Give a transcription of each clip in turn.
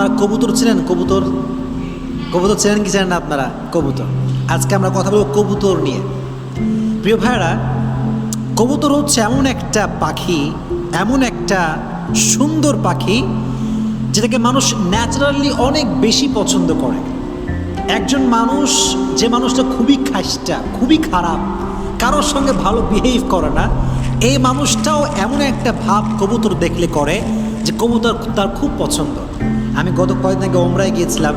আপনারা কবুতর ছিলেন? কবুতর? কবুতর ছিলেন কি জানেন না আপনারা? কবুতর। আজকে আমরা কথা বলব কবুতর নিয়ে। প্রিয় ভাইরা কবুতর হচ্ছে এমন একটা পাখি, এমন একটা সুন্দর পাখি, যেটাকে মানুষ ন্যাচারালি অনেক বেশি পছন্দ করে। একজন মানুষ, যে মানুষটা খুবই খাসটা, খুবই খারাপ, কারোর সঙ্গে ভালো বিহেভ করে না, এই মানুষটাও এমন একটা ভাব কবুতর দেখলে করে যে কবুতর তার খুব পছন্দ। আমি গত কয়েকদিন আগে ওমরায় গিয়েছিলাম।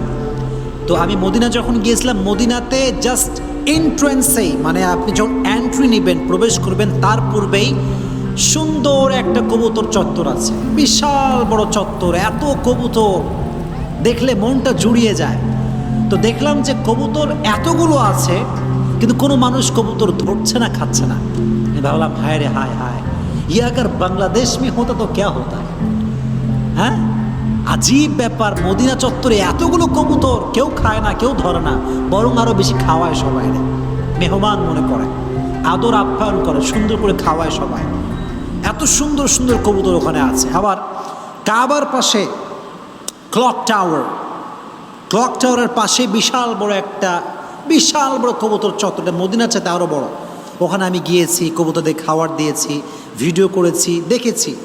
তো আমি মদিনা যখন গিয়েছিলাম, মদিনাতে জাস্ট এন্ট্রেন্সেই মানে আপনি যখন অ্যান্ট্রি নেবেন, প্রবেশ করবেন, তার পূর্বেই সুন্দর একটা কবুতর চত্বর আছে। বিশাল বড় চত্বর, এত কবুতর। দেখলে মনটা জুড়িয়ে যায়। তো দেখলাম যে কবুতর এতগুলো আছে, কিন্তু কোনো মানুষ কবুতর ধরছে না, খাচ্ছে না। ভাবলাম, হায় রে, হায় হায়। ইয়ে আগর বাংলাদেশ মি হতো তো ক্যা হতো? হ্যাঁ? আজীব ব্যাপার, মদিনা চত্বরে এতগুলো কবুতর, কেউ খায় না, কেউ ধরে না, বরং আরও বেশি খাওয়ায় সবাই মেহমান মনে করে, আদর আপ্যায়ন করে, সুন্দর করে খাওয়ায় সবাই। এত সুন্দর সুন্দর কবুতর ওখানে আছে। আবার কাবার পাশে ক্লক টাওয়ার। ক্লক টাওয়ারের পাশে বিশাল বড় একটা, বিশাল বড় কবুতর চত্বরটা মদিনার চাইতে আরও বড়। ওখানে আমি গিয়েছি, কবুতরদের খাবার দিয়েছি, ভিডিও করেছি, দেখেছি।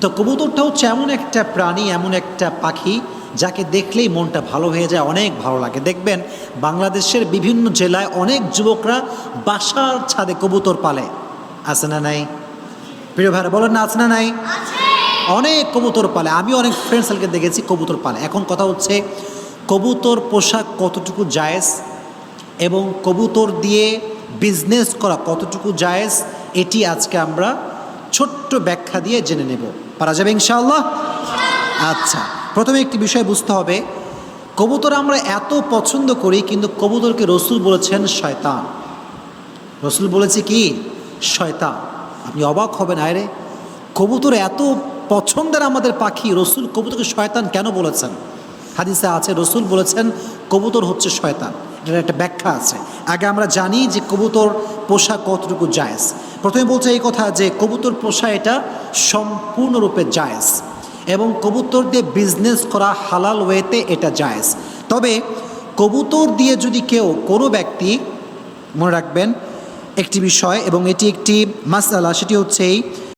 তো কবুতরটা হচ্ছে এমন একটা প্রাণী এমন একটা পাখি যাকে দেখলেই মনটা ভালো হয়ে যায় অনেক ভালো লাগে। দেখবেন বাংলাদেশের বিভিন্ন জেলায় অনেক যুবকরা বাসার ছাদে কবুতর পালে। আছে না নাই? প্রিয় ভাইরা বলেন না আছে না নাই? অনেক কবুতর পালে। আমি অনেক ফ্রেন্ড সার্কেল দেখেছি কবুতর পালে। এখন কথা হচ্ছে কবুতর পোশাক কতটুকু জায়েজ এবং কবুতর দিয়ে বিজনেস করা কতটুকু জায়েজ এটি আজকে আমরা ছোট্ট ব্যাখ্যা দিয়ে জেনে নেব। পারা যাবে ইনশাআল্লাহ? আচ্ছা প্রথমে একটি বিষয় বুঝতে হবে। কবুতর আমরা এত পছন্দ করি, কিন্তু কবুতরকে রসুল বলেছেন শয়তান। রসুল বলেছে কি? শয়তান। আপনি অবাক হবেন, আয়রে। কবুতর এত পছন্দের আমাদের পাখি, রসুল কবুতরকে শয়তান কেন বলেছেন? হাদিসে আছে, রসুল বলেছেন, কবুতর হচ্ছে শয়তান। এটার একটা ব্যাখ্যা আছে। আগে আমরা জানি যে কবুতর পোষা কতটুকু জায়েজ। প্রথমে বলছে এই কথা যে কবুতর পোষা এটা সম্পূর্ণরূপে জায়েজ এবং কবুতর দিয়ে বিজনেস করা হালাল ওয়েতে এটা জায়েজ। তবে কবুতর দিয়ে যদি কেউ কোনো ব্যক্তি, মনে রাখবেন, একটি বিষয় এবং এটি একটি মাসালা, সেটি হচ্ছে এই